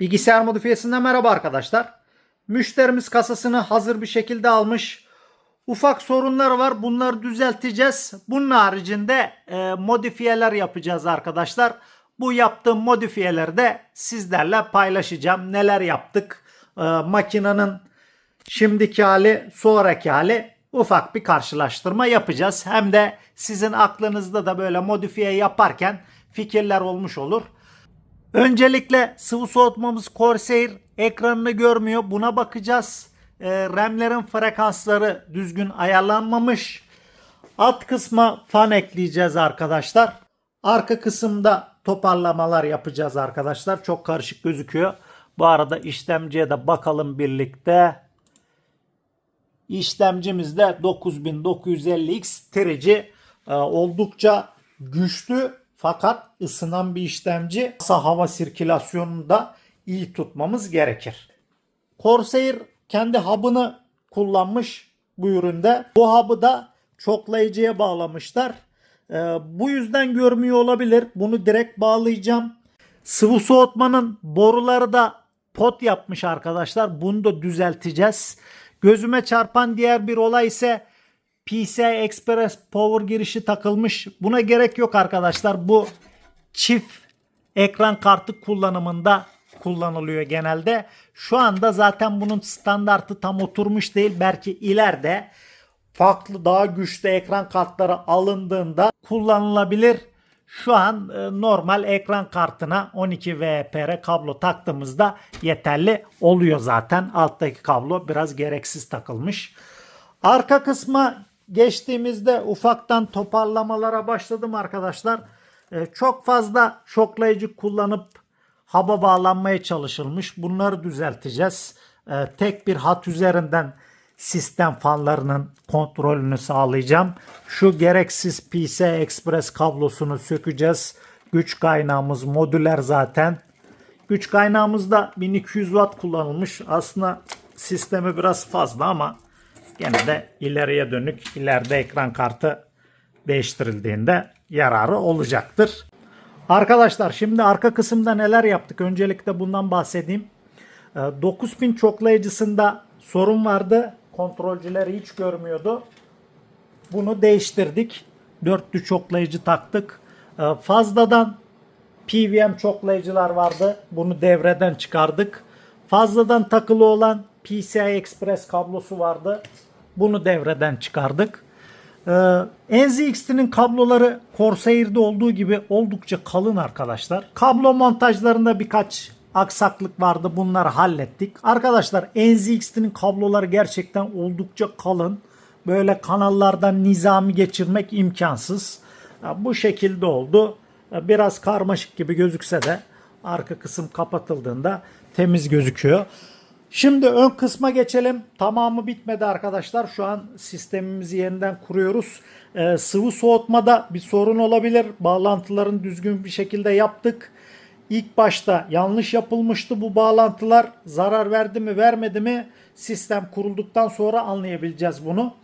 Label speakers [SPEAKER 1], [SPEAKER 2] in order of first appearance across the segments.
[SPEAKER 1] Bilgisayar modifiyesinden merhaba arkadaşlar. Müşterimiz kasasını hazır bir şekilde almış. Ufak sorunları var. Bunları düzelteceğiz. Bunun haricinde e, modifiyeler yapacağız arkadaşlar. Bu yaptığım modifiyeleri de sizlerle paylaşacağım. Neler yaptık? E, makinenin şimdiki hali, sonraki hali ufak bir karşılaştırma yapacağız. Hem de sizin aklınızda da böyle modifiye yaparken fikirler olmuş olur. Öncelikle sıvı soğutmamız Corsair ekranını görmüyor. Buna bakacağız. E, RAM'lerin frekansları düzgün ayarlanmamış. Alt kısma fan ekleyeceğiz arkadaşlar. Arka kısımda toparlamalar yapacağız arkadaşlar. Çok karışık gözüküyor. Bu arada işlemciye de bakalım birlikte. İşlemcimiz de 9950X Trici Ee, oldukça güçlü fakat ısınan bir işlemci. Kısa hava sirkülasyonunu da iyi tutmamız gerekir. Corsair kendi hub'ını kullanmış bu üründe. Bu hub'ı da çoklayıcıya bağlamışlar. Ee, bu yüzden görmüyor olabilir. Bunu direkt bağlayacağım. Sıvı soğutmanın boruları da pot yapmış arkadaşlar. Bunu da düzelteceğiz. Gözüme çarpan diğer bir olay ise PCI Express power girişi takılmış. Buna gerek yok arkadaşlar. Bu çift ekran kartı kullanımında kullanılıyor genelde. Şu anda zaten bunun standartı tam oturmuş değil. Belki ileride farklı daha güçlü ekran kartları alındığında kullanılabilir. Şu an e, normal ekran kartına 12 VPR kablo taktığımızda yeterli oluyor zaten. Alttaki kablo biraz gereksiz takılmış. Arka kısma geçtiğimizde ufaktan toparlamalara başladım arkadaşlar. E, çok fazla şoklayıcı kullanıp haba bağlanmaya çalışılmış. Bunları düzelteceğiz. E, tek bir hat üzerinden sistem fanlarının kontrolünü sağlayacağım. Şu gereksiz PCI Express kablosunu sökeceğiz. Güç kaynağımız modüler zaten. Güç kaynağımız da 1200 watt kullanılmış. Aslında sistemi biraz fazla ama gene de ileriye dönük ileride ekran kartı değiştirildiğinde yararı olacaktır. Arkadaşlar şimdi arka kısımda neler yaptık? Öncelikle bundan bahsedeyim. Ee, 9 pin çoklayıcısında sorun vardı. Kontrolcüleri hiç görmüyordu. Bunu değiştirdik. Dörtlü çoklayıcı taktık. Ee, Fazladan PWM çoklayıcılar vardı. Bunu devreden çıkardık. Fazladan takılı olan PCI Express kablosu vardı. Bunu devreden çıkardık. Ee, NZXT'nin kabloları Corsair'de olduğu gibi oldukça kalın arkadaşlar. Kablo montajlarında birkaç aksaklık vardı. Bunları hallettik. Arkadaşlar NZXT'nin kabloları gerçekten oldukça kalın. Böyle kanallardan nizami geçirmek imkansız. Bu şekilde oldu. Biraz karmaşık gibi gözükse de arka kısım kapatıldığında temiz gözüküyor. Şimdi ön kısma geçelim. Tamamı bitmedi arkadaşlar. Şu an sistemimizi yeniden kuruyoruz. Ee, sıvı soğutmada bir sorun olabilir. Bağlantıların düzgün bir şekilde yaptık. İlk başta yanlış yapılmıştı bu bağlantılar. Zarar verdi mi vermedi mi sistem kurulduktan sonra anlayabileceğiz bunu.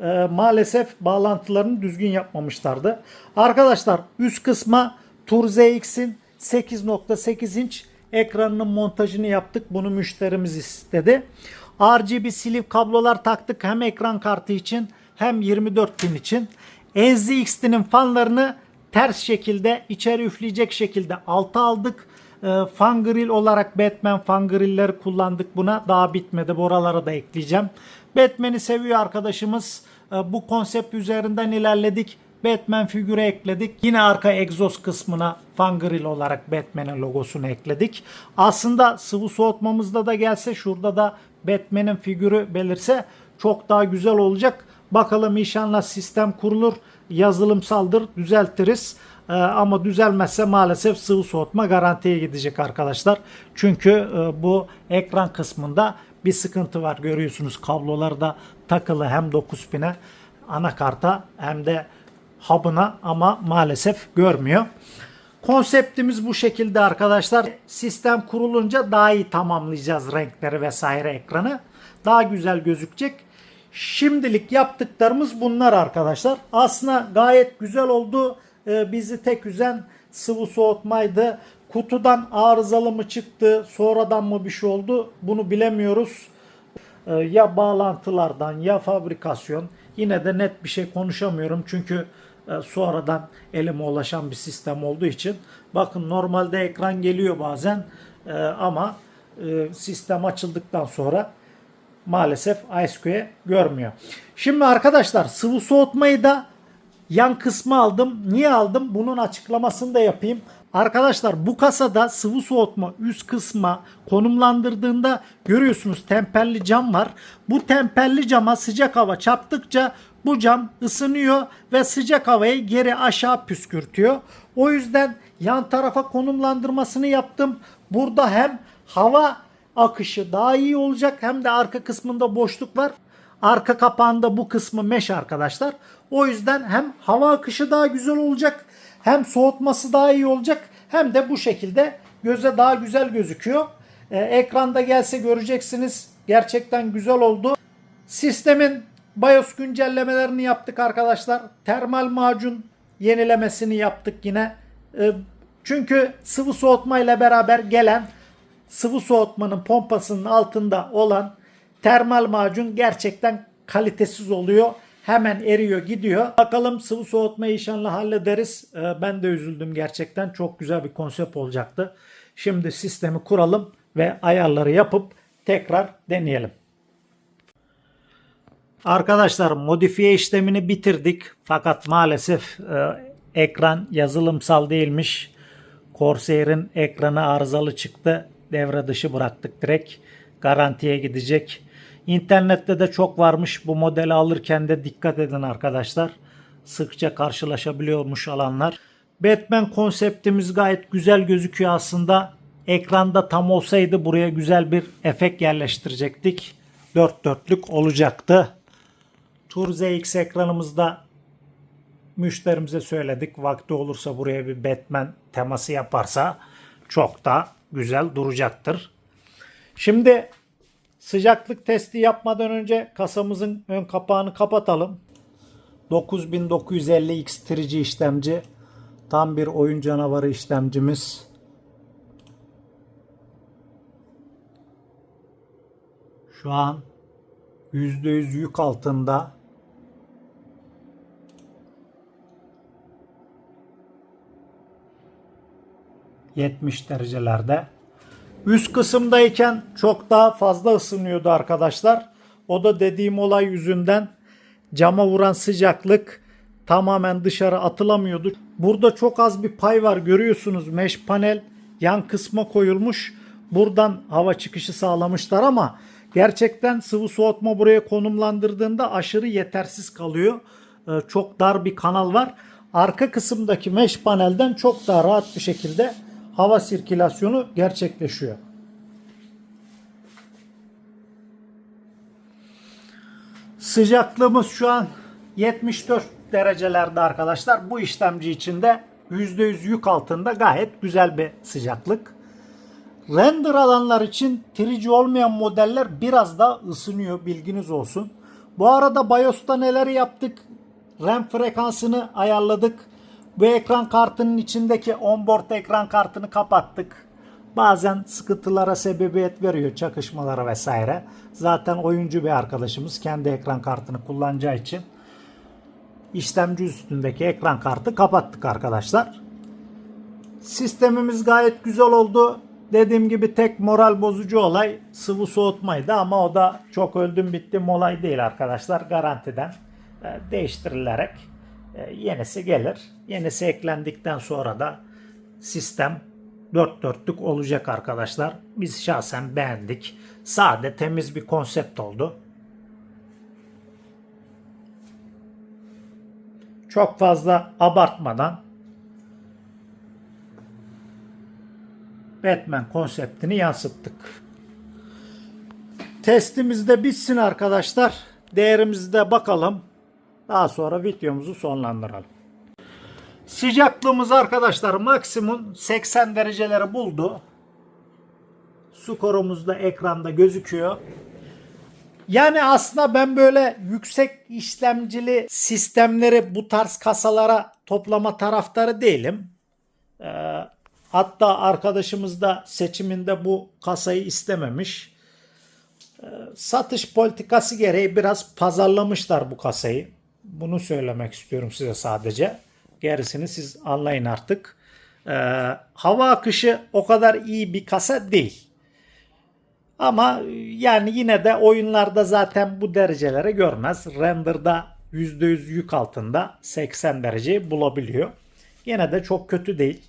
[SPEAKER 1] Ee, maalesef bağlantılarını düzgün yapmamışlardı. Arkadaşlar üst kısma Tur ZX'in 8.8 inç ekranının montajını yaptık. Bunu müşterimiz istedi. RGB silif kablolar taktık hem ekran kartı için hem 24 pin için. NZXT'nin fanlarını ters şekilde içeri üfleyecek şekilde alta aldık. Ee, fan grill olarak Batman fan grillleri kullandık buna. Daha bitmedi. Buralara da ekleyeceğim. Batman'i seviyor arkadaşımız. Ee, bu konsept üzerinden ilerledik. Batman figürü ekledik. Yine arka egzoz kısmına fan grill olarak Batman'in logosunu ekledik. Aslında sıvı soğutmamızda da gelse şurada da Batman'in figürü belirse çok daha güzel olacak. Bakalım inşallah sistem kurulur. Yazılımsaldır düzeltiriz. Ee, ama düzelmezse maalesef sıvı soğutma garantiye gidecek arkadaşlar. Çünkü e, bu ekran kısmında bir sıkıntı var. Görüyorsunuz kablolar da takılı hem 9 pine anakarta hem de hub'ına ama maalesef görmüyor. Konseptimiz bu şekilde arkadaşlar. Sistem kurulunca daha iyi tamamlayacağız renkleri vesaire ekranı. Daha güzel gözükecek. Şimdilik yaptıklarımız bunlar arkadaşlar. Aslında gayet güzel oldu. Ee, bizi tek üzen sıvı soğutmaydı. Kutudan arızalı mı çıktı, sonradan mı bir şey oldu bunu bilemiyoruz. Ee, Ya bağlantılardan ya fabrikasyon yine de net bir şey konuşamıyorum çünkü e, sonradan elime ulaşan bir sistem olduğu için. Bakın normalde ekran geliyor bazen e, ama e, sistem açıldıktan sonra maalesef ISQ'ye görmüyor. Şimdi arkadaşlar sıvı soğutmayı da yan kısmı aldım. Niye aldım? Bunun açıklamasını da yapayım. Arkadaşlar bu kasada sıvı soğutma üst kısma konumlandırdığında görüyorsunuz temperli cam var. Bu temperli cama sıcak hava çarptıkça bu cam ısınıyor ve sıcak havayı geri aşağı püskürtüyor. O yüzden yan tarafa konumlandırmasını yaptım. Burada hem hava akışı daha iyi olacak hem de arka kısmında boşluk var. Arka kapağında bu kısmı mesh arkadaşlar. O yüzden hem hava akışı daha güzel olacak hem soğutması daha iyi olacak hem de bu şekilde göze daha güzel gözüküyor. Ee, ekranda gelse göreceksiniz. Gerçekten güzel oldu. Sistemin BIOS güncellemelerini yaptık arkadaşlar. Termal macun yenilemesini yaptık yine. Ee, çünkü sıvı soğutma ile beraber gelen sıvı soğutmanın pompasının altında olan termal macun gerçekten kalitesiz oluyor. Hemen eriyor gidiyor. Bakalım sıvı soğutmayı inşallah hallederiz. Ee, Ben de üzüldüm gerçekten. Çok güzel bir konsept olacaktı. Şimdi sistemi kuralım ve ayarları yapıp tekrar deneyelim. Arkadaşlar modifiye işlemini bitirdik. Fakat maalesef e, ekran yazılımsal değilmiş. Corsair'in ekranı arızalı çıktı. Devre dışı bıraktık direkt. Garantiye gidecek. İnternette de çok varmış. Bu modeli alırken de dikkat edin arkadaşlar. Sıkça karşılaşabiliyormuş alanlar. Batman konseptimiz gayet güzel gözüküyor aslında. Ekranda tam olsaydı buraya güzel bir efekt yerleştirecektik. Dört dörtlük olacaktı. Tur ZX ekranımızda müşterimize söyledik. Vakti olursa buraya bir Batman teması yaparsa çok da güzel duracaktır. Şimdi sıcaklık testi yapmadan önce kasamızın ön kapağını kapatalım. 9950X 3G işlemci. Tam bir oyun canavarı işlemcimiz. Şu an %100 yük altında. ...70 derecelerde. Üst kısımdayken çok daha fazla ısınıyordu arkadaşlar. O da dediğim olay yüzünden cama vuran sıcaklık tamamen dışarı atılamıyordu. Burada çok az bir pay var görüyorsunuz mesh panel yan kısma koyulmuş. Buradan hava çıkışı sağlamışlar ama gerçekten sıvı soğutma buraya konumlandırdığında aşırı yetersiz kalıyor. Ee, Çok dar bir kanal var. Arka kısımdaki mesh panelden çok daha rahat bir şekilde hava sirkülasyonu gerçekleşiyor. Sıcaklığımız şu an 74 derecelerde arkadaşlar. Bu işlemci için de %100 yük altında gayet güzel bir sıcaklık. Render alanlar için trici olmayan modeller biraz daha ısınıyor bilginiz olsun. Bu arada BIOS'ta neler yaptık? RAM frekansını ayarladık. Bu ekran kartının içindeki onboard ekran kartını kapattık. Bazen sıkıntılara sebebiyet veriyor çakışmalara vesaire. Zaten oyuncu bir arkadaşımız kendi ekran kartını kullanacağı için işlemci üstündeki ekran kartı kapattık arkadaşlar. Sistemimiz gayet güzel oldu. Dediğim gibi tek moral bozucu olay sıvı soğutmaydı ama o da çok öldüm bittim olay değil arkadaşlar. Garantiden e, değiştirilerek e, yenisi gelir. Yenisi eklendikten sonra da sistem dört dörtlük olacak arkadaşlar. Biz şahsen beğendik. Sade temiz bir konsept oldu. Çok fazla abartmadan Batman konseptini yansıttık. Testimiz de bitsin arkadaşlar. Değerimizi de bakalım. Daha sonra videomuzu sonlandıralım. Sıcaklığımız arkadaşlar maksimum 80 dereceleri buldu. Skorumuz da ekranda gözüküyor. Yani aslında ben böyle yüksek işlemcili sistemleri bu tarz kasalara toplama taraftarı değilim. Ee, Hatta arkadaşımız da seçiminde bu kasayı istememiş. Ee, Satış politikası gereği biraz pazarlamışlar bu kasayı. Bunu söylemek istiyorum size sadece. Gerisini siz anlayın artık. Ee, hava akışı o kadar iyi bir kasa değil. Ama yani yine de oyunlarda zaten bu dereceleri görmez. Render'da %100 yük altında 80 dereceyi bulabiliyor. Yine de çok kötü değil.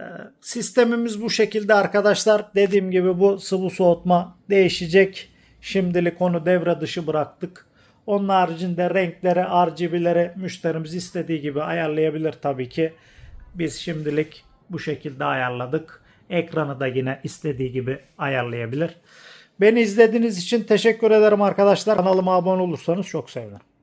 [SPEAKER 1] Ee, Sistemimiz bu şekilde arkadaşlar. Dediğim gibi bu sıvı soğutma değişecek. Şimdilik onu devre dışı bıraktık. Onun haricinde renkleri, RGB'leri müşterimiz istediği gibi ayarlayabilir tabii ki. Biz şimdilik bu şekilde ayarladık. Ekranı da yine istediği gibi ayarlayabilir. Beni izlediğiniz için teşekkür ederim arkadaşlar. Kanalıma abone olursanız çok sevinirim.